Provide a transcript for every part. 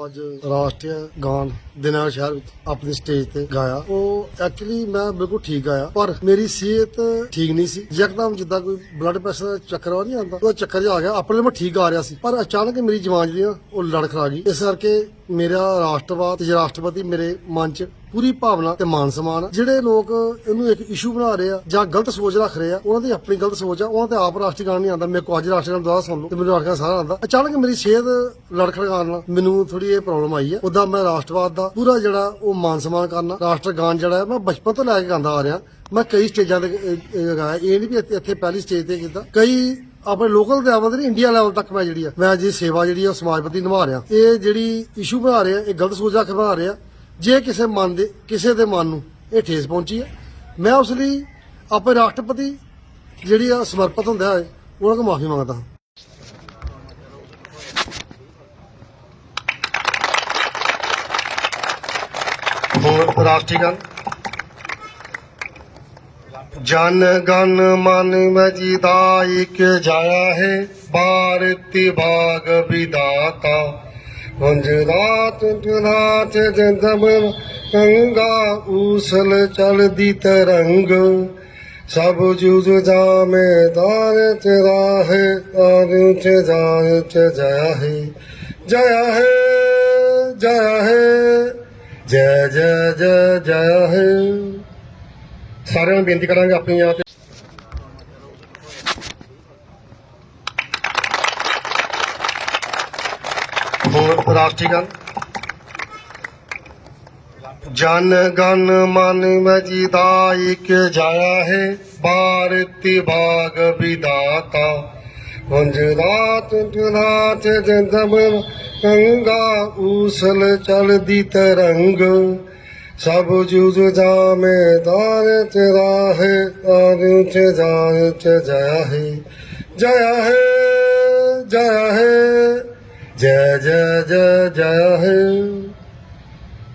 ਜੋ ਅੱਜ ਰਾਸ਼ਟਰੀ ਗਾਨ ਦਿਨਾਂ ਸ਼ਹਿਰ ਵਿੱਚ ਆਪਣੀ ਸਟੇਜ ਤੇ ਗਾਇਆ। ਉਹ ਐਕਚੁਅਲੀ ਮੈਂ ਬਿਲਕੁਲ ਠੀਕ ਆਇਆ ਪਰ ਮੇਰੀ ਸਿਹਤ ਠੀਕ ਨਹੀਂ ਸੀ। ਯਕਦਮ ਜਿੱਦਾਂ ਕੋਈ ਬਲੱਡ ਪ੍ਰੈਸ਼ਰ ਦਾ ਚੱਕਰ ਆ ਨਹੀਂ ਆਉਂਦਾ ਉਹ ਚੱਕਰ ਜਿਹਾ ਆ ਗਿਆ। ਆਪਣੇ ਲਈ ਮੈਂ ਠੀਕ ਆ ਰਿਹਾ ਸੀ, ਪਰ ਅਚਾਨਕ ਮੇਰੀ ਜਵਾਨ ਜਿਹੜੀ ਆ ਉਹ ਲੜਖੜਾ ਗਈ। ਇਸ ਕਰਕੇ ਮੇਰਾ ਰਾਸ਼ਟਰਵਾਦ ਤੇ ਰਾਸ਼ਟਰਪਤੀ ਮੇਰੇ ਮਨ 'ਚ ਪੂਰੀ ਭਾਵਨਾ ਤੇ ਮਾਨ ਸਮਾਨ ਜਿਹੜੇ ਲੋਕ ਇਹਨੂੰ ਇੱਕ ਇਸ਼ੂ ਬਣਾ ਰਹੇ ਆ ਜਾਂ ਗਲਤ ਸੋਚ ਰੱਖ ਰਹੇ ਆ, ਉਹਨਾਂ ਦੀ ਆਪਣੀ ਗਲਤ ਸੋਚ ਆ, ਉਹਨਾਂ ਤੇ ਆਪ ਰਾਸ਼ਟਰੀ ਗਾਣ ਨਹੀਂ ਆਉਂਦਾ। ਮੇਰੇ ਕੋ ਅੱਜ ਰਾਸ਼ਟਰੀ ਗਾਣ ਦੁਆਰਾ ਸੁਣ ਲਓ ਤੇ ਮੈਨੂੰ ਰਾਸ਼ਟਰੀ ਸਾਰਾ ਆਂਦਾ ਅਚਾਨਕ ਮੇਰੀ ਸਿਹਤ ਲੜਖੜਾਉਣ ਨਾਲ ਮੈਨੂੰ ਥੋੜੀ ਇਹ ਪ੍ਰੋਬਲਮ ਆਈ ਹੈ ਉਦਾਂ ਮੈਂ ਰਾਸ਼ਟਰਵਾਦ ਦਾ ਪੂਰਾ ਜਿਹੜਾ ਉਹ ਮਾਨ ਸਮਾਨ ਕਰਨਾ, ਰਾਸ਼ਟਰ ਗਾਣ ਜਿਹੜਾ ਮੈਂ ਬਚਪਨ ਤੋਂ ਲੈ ਕੇ ਗਾਉਂਦਾ ਆ ਰਿਹਾ। ਮੈਂ ਕਈ ਸਟੇਜਾਂ ਤੇ ਇਹ- ਇਹ ਗਾਇਆ ਇਹ ਨਹੀਂ ਵੀ ਇੱਥੇ ਪਹਿਲੀ ਸਟੇਜ ਤੇ ਕੀਤਾ। ਕਈ ਆਪਣੇ ਲੋਕਲ ਲੈਵਲ ਤੇ ਇੰਡੀਆ ਲੈਵਲ ਤੱਕ ਮੈਂ ਜਿਹੜੀ ਆ, ਮੈਂ ਜੀ ਸੇਵਾ ਜਿਹੜੀ ਆ ਸਮਾਜ ਪ੍ਰਤੀ ਨਿਭਾ ਰਿਹਾ। ਇਹ ਜਿਹੜੀ ਇਸ਼ੂ ਬਣਾ ਰਿਹਾ, ਇਹ ਗਲਤ ਸੋਚ ਰੱਖ ਰਿਹਾ। ਜੇ ਕਿਸੇ ਮਨ ਦੇ, ਕਿਸੇ ਦੇ ਮਨ ਨੂੰ ਇਹ ਠੇਸ ਪਹੁੰਚੀ ਹੈ ਮੈਂ ਉਸ ਲਈ ਆਪਣੇ ਰਾਸ਼ਟਰਪਤੀ ਜਿਹੜੀ ਆ, ਸਮਰਪਿਤ ਹੁੰਦਾ ਹੈ, ਉਹਨਾਂ ਕੋਲ ਮਾਫੀ ਮੰਗਦਾ ਹਾਂ। ਹੁਣ ਰਾਸ਼ਟਰੀ ਗਾਨ ਜਨ ਗਨ ਮਨ ਮਜੀਦਾ ਇੱਕ ਜਾਇਆ ਹੈ, ਭਾਰਤੀ ਬਾਗ ਵਿਦਾਤਾ। ਵੰਜਰਾਤ ਜਨਾਤ ਜੰਦਮ ਗੰਗਾ ਊਸਲ ਚਲਦੀ ਤਰੰਗ। ਸਭ ਜੁਜ ਜਾਮੇ ਦਾਰ ਤੇਰਾ ਹੈ ਤਾਰ ਚ ਜਾਰ ਚ ਜਇਆ ਹੈ। ਜਇਆ ਹੈ ਜਇਆ ਹੈ, ਜੈ ਜੈ ਜੈ ਜੈ ਹੈ। ਸਾਰਿਆਂ ਨੂੰ ਬੇਨਤੀ ਕਰਾਂਗੇ ਆਪਣੀ ਆਪ ਹੁਣ ਰਾਸ਼ਟਰੀ ਗਾਨ ਜਨ ਗਨ ਮਨ ਮਜੀਦਾ ਇੱਕ ਜਾਇਆ ਹੈ, ਭਾਰਤੀ ਬਾਗ ਵਿਦਾਤਾ ਵੰਜਰਾਤ ਜਨਾਤ ਜੰਦਮ ਗੰਗਾ ਊਸਲ ਚਲਦੀ ਤਰੰਗ। ਸਭ ਜੁਜ ਜਾਮੇ ਦਾਰ ਤੇਰਾ ਹੈ ਤਾਰ ਚ ਜਾਰ ਚ ਜਇਆ ਹੈ ਜਇਆ ਹੈ ਜਇਆ ਹੈ, ਜੈ ਜੈ ਜੈ ਜੈ ਹੈ।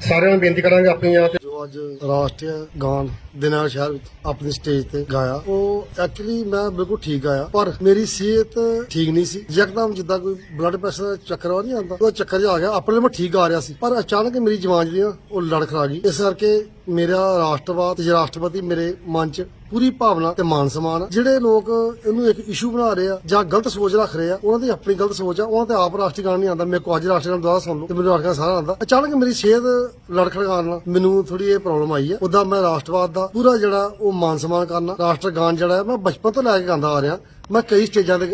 ਸਾਰਿਆਂ ਨੂੰ ਬੇਨਤੀ ਕਰਾਂਗੇ ਆਪਣੀ ਆਪ ਜੋ ਅੱਜ ਰਾਸ਼ਟਰੀ ਗਾਨ ਦਿਨਾਂ ਸ਼ਹਿਰ ਵਿੱਚ ਆਪਣੀ ਸਟੇਜ ਤੇ ਗਾਇਆ ਉਹ ਐਕਚੁਅਲੀ ਮੈਂ ਬਿਲਕੁਲ ਠੀਕ ਆਇਆ ਪਰ ਮੇਰੀ ਸਿਹਤ ਠੀਕ ਨਹੀਂ ਸੀ ਯਕਦਮ ਜਿੱਦਾਂ ਕੋਈ ਬਲੱਡ ਪ੍ਰੈਸ਼ਰ ਦਾ ਚੱਕਰ ਆ ਨਹੀਂ ਆਉਂਦਾ ਉਹ ਚੱਕਰ ਜਿਹਾ ਆ ਗਿਆ ਆਪਣੇ ਲਈ ਮੈਂ ਠੀਕ ਆ ਰਿਹਾ ਸੀ ਪਰ ਅਚਾਨਕ ਮੇਰੀ ਜਵਾਨ ਜਿਹੜੀ ਆ ਉਹ ਲੜਖੜਾ ਗਈ ਇਸ ਕਰਕੇ ਮੇਰਾ ਰਾਸ਼ਟਰਵਾਦ ਤੇ ਰਾਸ਼ਟਰਪਤੀ ਮੇਰੇ ਮਨ 'ਚ ਪੂਰੀ ਭਾਵਨਾ ਤੇ ਮਾਨ ਸਮਾਨ ਜਿਹੜੇ ਲੋਕ ਇਹਨੂੰ ਇੱਕ ਇਸ਼ੂ ਬਣਾ ਰਹੇ ਆ ਜਾਂ ਗਲਤ ਸੋਚ ਰੱਖ ਰਹੇ ਆ ਉਹਨਾਂ ਦੀ ਆਪਣੀ ਗਲਤ ਸੋਚ ਆ ਉਹਨਾਂ ਤੇ ਆਪ ਰਾਸ਼ਟਰੀ ਗਾਣ ਨਹੀਂ ਆਉਂਦਾ ਮੇਰੇ ਕੋ ਅੱਜ ਰਾਸ਼ਟਰੀ ਗਾਣ ਦੁਆਰਾ ਸੁਣ ਲਓ ਤੇ ਮੈਨੂੰ ਰਾਸ਼ਟਰੀ ਸਾਰਾ ਆਉਂਦਾ ਅਚਾਨਕ ਮੇਰੀ ਸਿਹਤ ਲੜਖੜਾਉਣ ਨਾਲ ਮੈਨੂੰ ਥੋੜੀ ਇਹ ਪ੍ਰੋਬਲਮ ਆਈ ਹੈ ਉਦਾਂ ਮੈਂ ਰਾਸ਼ਟਰਵਾਦ ਦਾ ਪੂਰਾ ਜਿਹੜਾ ਉਹ ਮਾਨ ਸਨਮਾਨ ਕਰਨਾ, ਰਾਸ਼ਟਰ ਗਾਨ ਜਿਹੜਾ ਮੈਂ ਬਚਪਨ ਤੋਂ ਲੈ ਕੇ ਗਾਉਂਦਾ ਆ ਰਿਹਾ। ਮੈਂ ਕਈ ਸਟੇਜਾਂ ਤੇ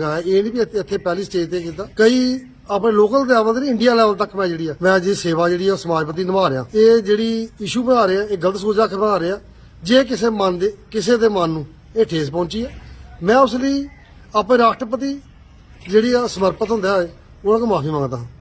ਗਾਇਆ ਇਹ ਨਹੀਂ ਵੀ ਇੱਥੇ ਪਹਿਲੀ ਸਟੇਜ ਤੇ ਕੀਤਾ। ਕਈ ਆਪਣੇ ਲੋਕਲ ਲੈਵਲ ਤੇ ਇੰਡੀਆ ਲੈਵਲ ਤੱਕ ਮੈਂ ਜਿਹੜੀ ਆ, ਮੈਂ ਜੀ ਸੇਵਾ ਜਿਹੜੀ ਆ ਉਹ ਸਮਾਜ ਪ੍ਰਤੀ ਨਿਭਾ ਰਿਹਾ। ਇਹ ਜਿਹੜੀ ਇਸ਼ੂ ਬਣਾ ਰਿਹਾ, ਇਹ ਗਲਤ ਸੋਚ ਰੱਖ ਕੇ ਬਣਾ ਰਹੇ। ਜੇ ਕਿਸੇ ਮਨ ਦੇ, ਕਿਸੇ ਦੇ ਮਨ ਨੂੰ ਇਹ ਠੇਸ ਪਹੁੰਚੀ ਹੈ ਮੈਂ ਉਸ ਲਈ ਆਪਣੇ ਰਾਸ਼ਟਰਪਤੀ ਜਿਹੜੀ ਆ, ਸਮਰਪਿਤ ਹੁੰਦਾ ਹੈ, ਉਹਨਾਂ ਕੋਲ ਮਾਫੀ ਮੰਗਦਾ ਹਾਂ।